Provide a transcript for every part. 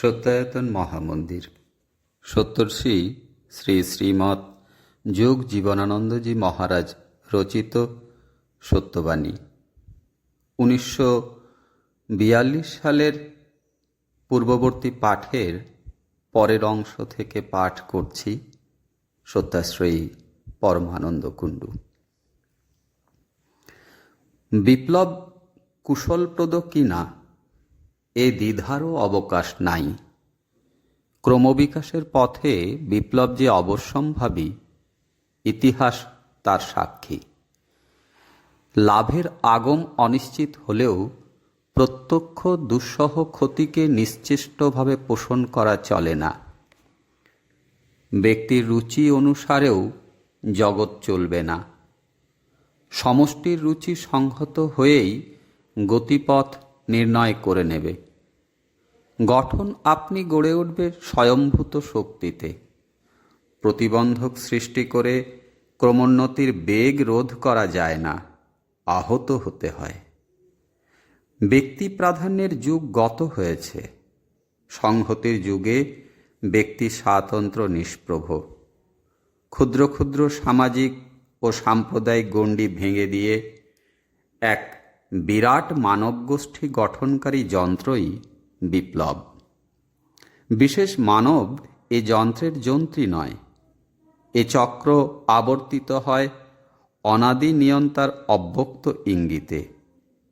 সত্যায়তন মহামন্দির। সত্তর্ষি শ্রী শ্রীমৎ যোগ জীবনানন্দজি মহারাজ রচিত সত্যবাণী। উনিশশো বিয়াল্লিশ সালের পূর্ববর্তী পাঠের পরের অংশ থেকে পাঠ করছি সত্যাশ্রয়ী পরমানন্দ কুণ্ডু। বিপ্লব কুশলপ্রদ কিনা এ দ্বিধারও অবকাশ নাই। ক্রমবিকাশের পথে বিপ্লব যে অবশ্যম্ভাবী, ইতিহাস তার সাক্ষী। লাভের আগম অনিশ্চিত হলেও প্রত্যক্ষ দুঃসহ ক্ষতিকে নিশ্চেষ্টভাবে পোষণ করা চলে না। ব্যক্তির রুচি অনুসারেও জগৎ চলবে না। সমষ্টির রুচি সংহত হয়েই গতিপথ নির্ণয় করে নেবে। গঠন আপনি গড়ে উঠবে স্বয়ংভূত শক্তিতে। প্রতিবন্ধক সৃষ্টি করে ক্রমোন্নতির বেগ রোধ করা যায় না, আহত হতে হয়। ব্যক্তি প্রাধান্যের যুগ গত হয়েছে। সংহতির যুগে ব্যক্তি স্বাতন্ত্র নিষ্প্রভ। ক্ষুদ্র ক্ষুদ্র সামাজিক ও সাম্প্রদায়িক গণ্ডি ভেঙে দিয়ে এক বিরাট মানবগোষ্ঠী গঠনকারী যন্ত্রই বিপ্লব। বিশেষ মানব এ যন্ত্রের যন্ত্রী নয়। এ চক্র আবর্তিত হয় অনাদি নিয়ন্তার অব্যক্ত ইঙ্গিতে।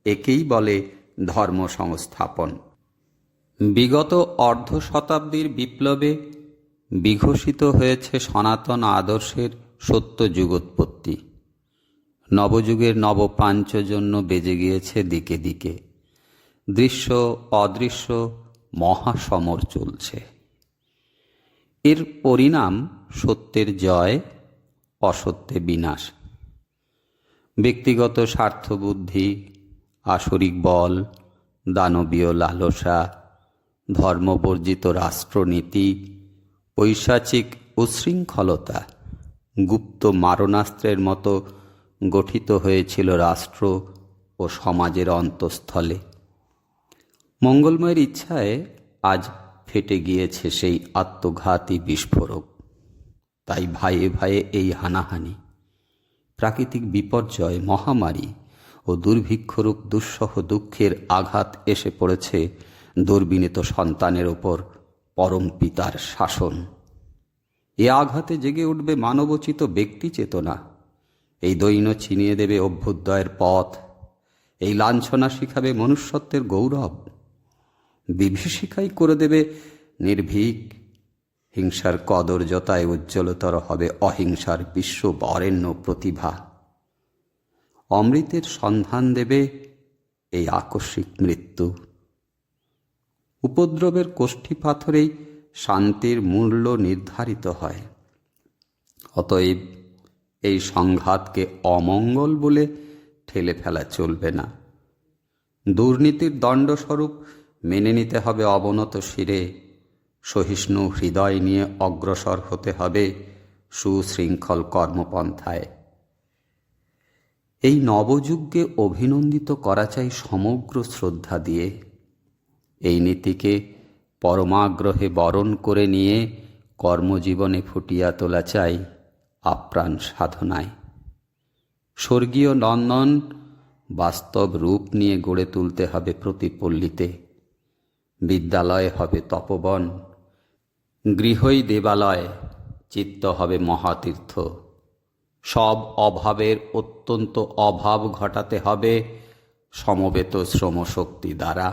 একেই বলে ধর্ম সংস্থাপন বিগত অর্ধ শতাব্দীর বিপ্লবে বিঘোষিত হয়েছে সনাতন আদর্শের সত্য যুগোৎপত্তি। নবযুগের নবপাঞ্চজন্য বেজে গিয়েছে দিকে দিকে। দৃশ্য অদৃশ্য মহাসমর চলছে। এর পরিণাম সত্যের জয়, অসত্যে বিনাশ। ব্যক্তিগত স্বার্থবুদ্ধি, আসরিক বল, দানবীয় লালসা, ধর্মবর্জিত রাষ্ট্রনীতি পৈশাচিক উশৃঙ্খলতা, গুপ্ত মারণাস্ত্রের মতো গঠিত হয়েছিল রাষ্ট্র ও সমাজের অন্তঃস্থলে। মঙ্গলময়ের ইচ্ছায় আজ ফেটে গিয়েছে সেই আত্মঘাতী বিস্ফোরক। তাই ভাইয়ে ভাইয়ে এই হানাহানি, প্রাকৃতিক বিপর্যয়, মহামারী ও দুর্ভিক্ষরূপ দুঃসহ দুঃখের আঘাত এসে পড়েছে দুর্বিনীত সন্তানের ওপর পরম পিতার শাসন। এ আঘাতে জেগে উঠবে মানবচিত ব্যক্তি চেতনা এই দৈন্য ছিনিয়ে দেবে অভ্যুদয়ের পথ। এই লাঞ্ছনা শিখাবে মনুষ্যত্বের গৌরব। বিভীষিকাই করে দেবে নির্ভীক। হিংসার কদর্যতায় উজ্জ্বলতর হবে অহিংসার বিশ্ব বরেণ্য প্রতিভা। অমৃতের সন্ধান দেবে এই আকস্মিক মৃত্যু। উপদ্রবের কোষ্ঠী পাথরেই শান্তির মূল্য নির্ধারিত হয়। অতএব এই সংঘাতকে অমঙ্গল বলে ঠেলে ফেলা চলবে না। দুর্নীতির দণ্ডস্বরূপ মেনে নিতে হবে অবনত শিরে। সহিষ্ণু হৃদয় নিয়ে অগ্রসর হতে হবে সুশৃঙ্খল কর্মপন্থায়। এই নবযুগকে অভিনন্দিত করা চাই সমগ্র শ্রদ্ধা দিয়ে। এই নীতিকে পরমাগ্রহে বরণ করে নিয়ে কর্মজীবনে ফুটিয়া তোলা চাই। আপ্রাণ সাধনায়। স্বর্গীয় নন্দন বাস্তব রূপ নিয়ে গড়ে তুলতে হবে প্রতিপল্লীতে। বিদ্যালয় হবে তপবন, গৃহই দেবালয়, চিত্ত হবে মহাতীর্থ। সব অভাবের অত্যন্ত অভাব ঘটাতে হবে সমবেত শ্রমশক্তি দ্বারা।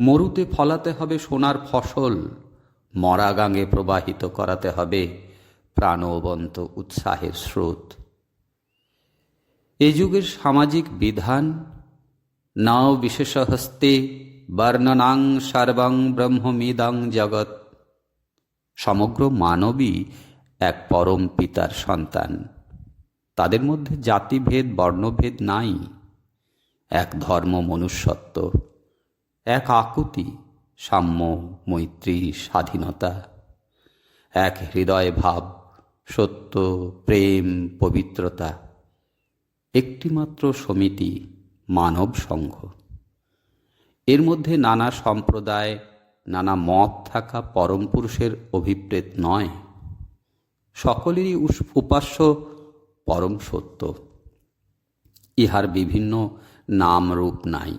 মরুতে ফলাতে হবে সোনার ফসল মরা গাঙে প্রবাহিত করাতে হবে প্রাণবন্ত উৎসাহের স্রোত। এ যুগের সামাজিক বিধান, নাও বিশেষহস্তে বর্ণনাং সর্বং ব্রহ্মমিদং জগৎ, সমগ্র মানবী এক পরম পিতার সন্তান। তাদের মধ্যে জাতিভেদ, বর্ণভেদ নাই। এক ধর্ম মনুষ্যত্ব, এক আকুতি, সাম্য, মৈত্রী, স্বাধীনতা, এক হৃদয় ভাব সত্য, প্রেম, পবিত্রতা একটিমাত্র সমিতি মানব সংঘ। এর মধ্যে নানা সম্প্রদায়, নানা মত থাকা পরম পুরুষের অভিপ্রেত নয়। সকলেরই উপাস্য পরম সত্য। ইহার বিভিন্ন নাম রূপ নাই।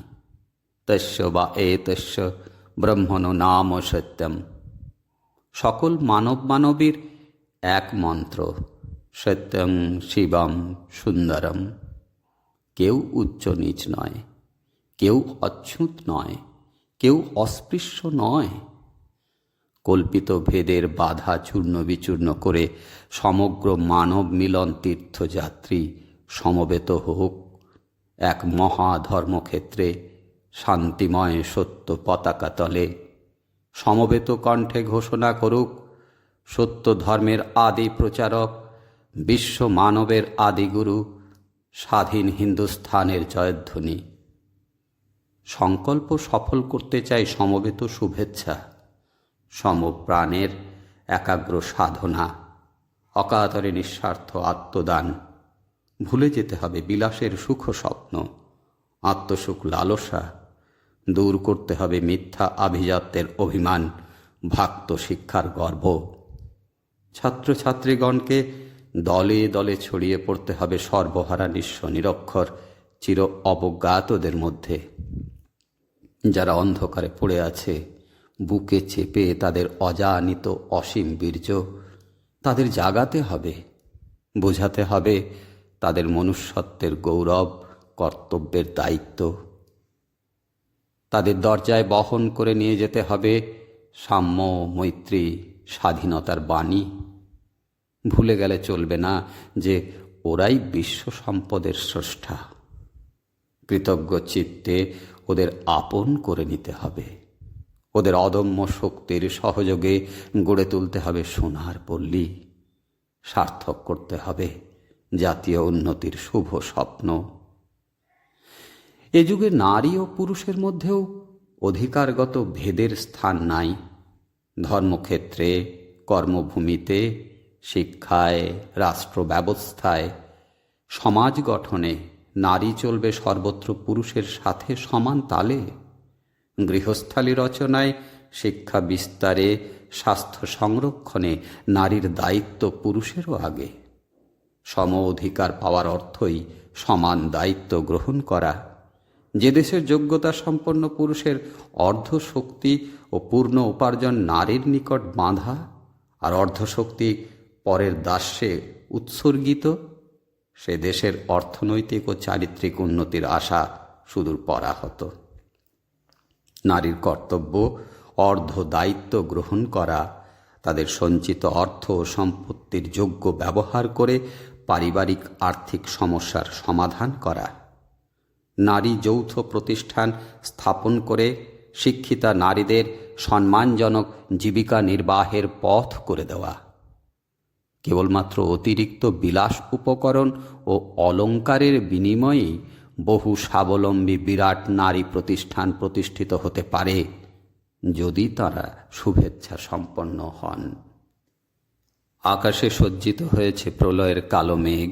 তস্য বা এ তস্য ব্রহ্মণ নাম সত্যম। সকল মানব মানবীর এক মন্ত্র সত্যম শিবম সুন্দরম। কেউ উচ্চ নিচ নয়, কেউ অচ্ছুত নয়, কেউ অস্পৃশ্য নয়। কল্পিত ভেদের বাধা চূর্ণ বিচূর্ণ করে সমগ্র মানব মিলন তীর্থযাত্রী সমবেত হোক এক মহা ধর্মক্ষেত্রে শান্তিময় সত্য পতাকা তলে। সমবেত কণ্ঠে ঘোষণা করুক সত্য ধর্মের আদি প্রচারক, বিশ্ব মানবের আদিগুরু স্বাধীন হিন্দুস্থানের জয়ধ্বনি। সংকল্প সফল করতে চাই সমবেত শুভেচ্ছা, সমপ্রাণের একাগ্র সাধনা, অকাতরে নিঃস্বার্থ আত্মদান। ভুলে যেতে হবে বিলাসের সুখ স্বপ্ন, আত্মসুখ লালসা। দূর করতে হবে মিথ্যা আভিজাত্যের অভিমান, ভাক্ত শিক্ষার গর্ব। ছাত্রছাত্রীগণকে দলে দলে ছড়িয়ে পড়তে হবে সর্বহারা নিঃস্ব নিরক্ষর, চির অবজ্ঞাতদের মধ্যে। যারা অন্ধকারে পড়ে আছে, বুকে চেপে তাদের অজানিত অসীম বীর্য তাদের জাগাতে হবে, বোঝাতে হবে তাদের মনুষ্যত্বের গৌরব, কর্তব্যের দায়িত্ব। তাদের দরজায় বহন করে নিয়ে যেতে হবে সাম্য মৈত্রী স্বাধীনতার বাণী। ভুলে গেলে চলবে না যে ওরাই বিশ্ব সম্পদের স্রষ্টা। কৃতজ্ঞ চিত্তে ওদের আপন করে নিতে হবে। ওদের অদম্য শক্তির সহযোগে গড়ে তুলতে হবে সোনার পল্লী। সার্থক করতে হবে জাতীয় উন্নতির শুভ স্বপ্ন। এ যুগে নারী ও পুরুষের মধ্যেও অধিকারগত ভেদের স্থান নাই। ধর্মক্ষেত্রে, কর্মভূমিতে, শিক্ষায় রাষ্ট্র ব্যবস্থায় সমাজ গঠনে নারী চলবে সর্বত্র পুরুষের সাথে সমান তালে। গৃহস্থালী রচনায় শিক্ষা বিস্তারে, স্বাস্থ্য সংরক্ষণে নারীর দায়িত্ব পুরুষেরও আগে। সম অধিকার পাওয়ার অর্থই সমান দায়িত্ব গ্রহণ করা। যে দেশের যোগ্যতা সম্পন্ন পুরুষের অর্ধশক্তি ও পূর্ণ উপার্জন নারীর নিকট বাঁধা আর অর্ধশক্তি পরের দাস্যে উৎসর্গিত, সে দেশের অর্থনৈতিক ও চারিত্রিক উন্নতির আশা সুদূর পরাহত। নারীর কর্তব্য অর্ধ দায়িত্ব গ্রহণ করা, তাদের সঞ্চিত অর্থ ও সম্পত্তির যোগ্য ব্যবহার করে পারিবারিক আর্থিক সমস্যার সমাধান করা। নারী যৌথ প্রতিষ্ঠান স্থাপন করে শিক্ষিতা নারীদের সম্মানজনক জীবিকা নির্বাহের পথ করে দেওয়া। কেবলমাত্র অতিরিক্ত বিলাস উপকরণ ও অলঙ্কারের বিনিময়েই বহু স্বাবলম্বী বিরাট নারী প্রতিষ্ঠান প্রতিষ্ঠিত হতে পারে, যদি তারা শুভেচ্ছা সম্পন্ন হন। আকাশে সজ্জিত হয়েছে প্রলয়ের কালো মেঘ,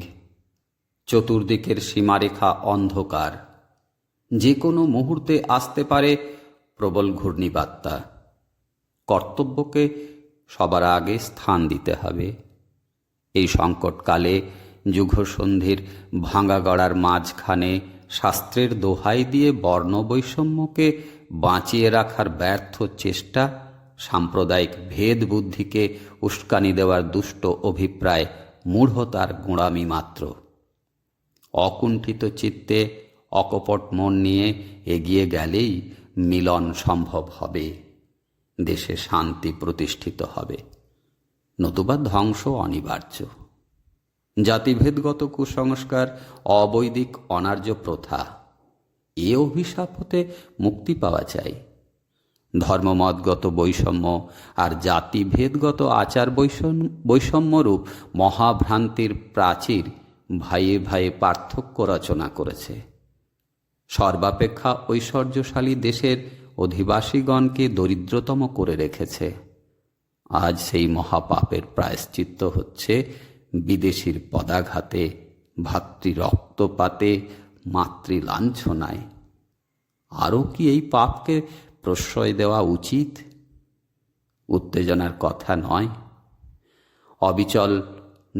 চতুর্দিকের সীমারেখা অন্ধকার। যে কোনো মুহূর্তে আসতে পারে প্রবল ঘূর্ণিবার্তা কর্তব্যকে সবার আগে স্থান দিতে হবে। এই সংকটকালে যুগসন্ধির ভাঙা গড়ার মাঝখানে শাস্ত্রের দোহাই দিয়ে বর্ণবৈষম্যকে বাঁচিয়ে রাখার ব্যর্থ চেষ্টা, সাম্প্রদায়িক ভেদ বুদ্ধিকে উস্কানি দেওয়ার দুষ্ট অভিপ্রায় মূঢ়তার গোঁড়ামি মাত্র। অকুণ্ঠিত চিত্তে অকপট মন নিয়ে এগিয়ে গেলেই মিলন সম্ভব হবে। দেশে শান্তি প্রতিষ্ঠিত হবে। নতুবা ধ্বংস অনিবার্য। জাতিভেদগত কুসংস্কার, অবৈদিক অনার্য প্রথা, এ অভিশাপ হতে মুক্তি পাওয়া চাই ধর্মমতগত বৈষম্য আর জাতিভেদগত আচার বৈষম্য, বৈষম্যরূপ মহাভ্রান্তির প্রাচীর ভাইয়ে ভাইয়ে পার্থক্য রচনা করেছে। সর্বাপেক্ষা ঐশ্বর্যশালী দেশের অধিবাসীগণকে দরিদ্রতম করে রেখেছে। আজ সেই মহাপাপের প্রায়শ্চিত্ত হচ্ছে বিদেশির পদাঘাতে ভাতৃ রক্তপাতে মাতৃলাঞ্ছনায়। আরও কি এই পাপকে প্রশ্রয় দেওয়া উচিত? উত্তেজনার কথা নয়। অবিচল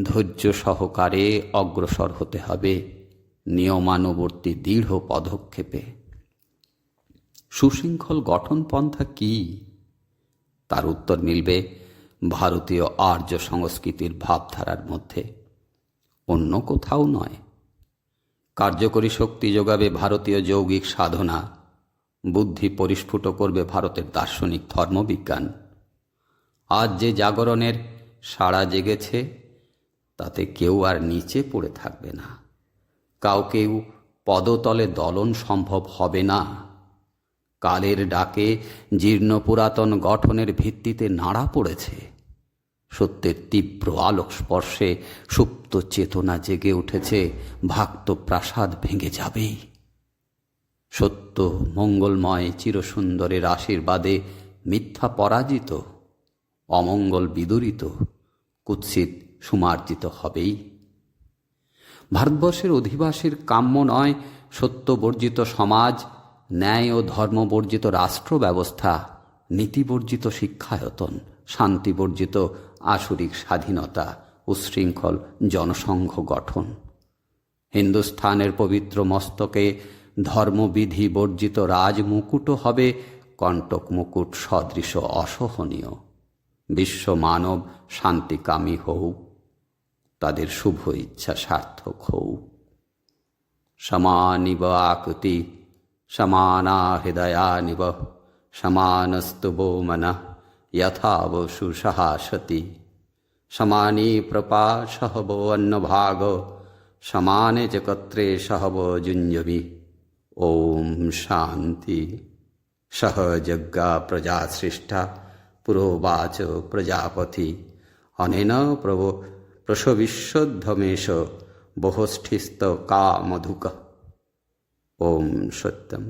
ধৈর্য সহকারে অগ্রসর হতে হবে। নিয়মানুবর্তী দৃঢ় পদক্ষেপে। সুশৃঙ্খল গঠন পন্থা কি? তার উত্তর মিলবে ভারতীয় আর্য সংস্কৃতির ভাবধারার মধ্যে। অন্য কোথাও নয়। কার্যকরী শক্তি যোগাবে ভারতীয় যৌগিক সাধনা। বুদ্ধি পরিস্ফুট করবে ভারতের দার্শনিক ধর্মবিজ্ঞান। আজ যে জাগরণের সাড়া জেগেছে, তাতে কেউ আর নিচে পড়ে থাকবে না। কাউকেও পদতলে দলন সম্ভব হবে না। কালের ডাকে জীর্ণ পুরাতন গঠনের ভিত্তিতে নাড়া পড়েছে। সত্যের তীব্র আলোক স্পর্শে সুপ্ত চেতনা জেগে উঠেছে, ভাক্ত প্রাসাদ ভেঙে যাবেই সত্য মঙ্গলময় চিরসুন্দরের আশীর্বাদে মিথ্যা পরাজিত, অমঙ্গল বিদরিত, কুৎসিত সুমার্জিত হবেই। ভারতবর্ষের অধিবাসীর কাম্য নয় সত্যবর্জিত সমাজ, ন্যায় ও ধর্মবর্জিত রাষ্ট্র ব্যবস্থা নীতিবর্জিত শিক্ষায়তন, শান্তিবর্জিত আসরিক স্বাধীনতা, উশৃঙ্খল জনসংঘ গঠন। হিন্দুস্থানের পবিত্র মস্তকে ধর্মবিধি বর্জিত রাজমুকুটও হবে কণ্টক মুকুট সদৃশ অসহনীয়। বিশ্ব মানব শান্তিকামী হউক তাদের শুভ ইচ্ছা সার্থক হউক সমানিব আকৃতি, সমানা হৃদয়ানিব, সমানস্তু মন যথাব সুসহাসতি। সমানি প্রপা সহব অন্নভাগ সমানে চকত্রে সহব যুঞ্জবি ওম শান্তি। সহ যজ্ঞা প্রজা সৃষ্টা পুরোবাচ প্রজাপতি। অনেন প্রভ প্রসবিশ্বধ্বমেশ বহষ্ঠিস্ত কামধুক ওম সত্যম।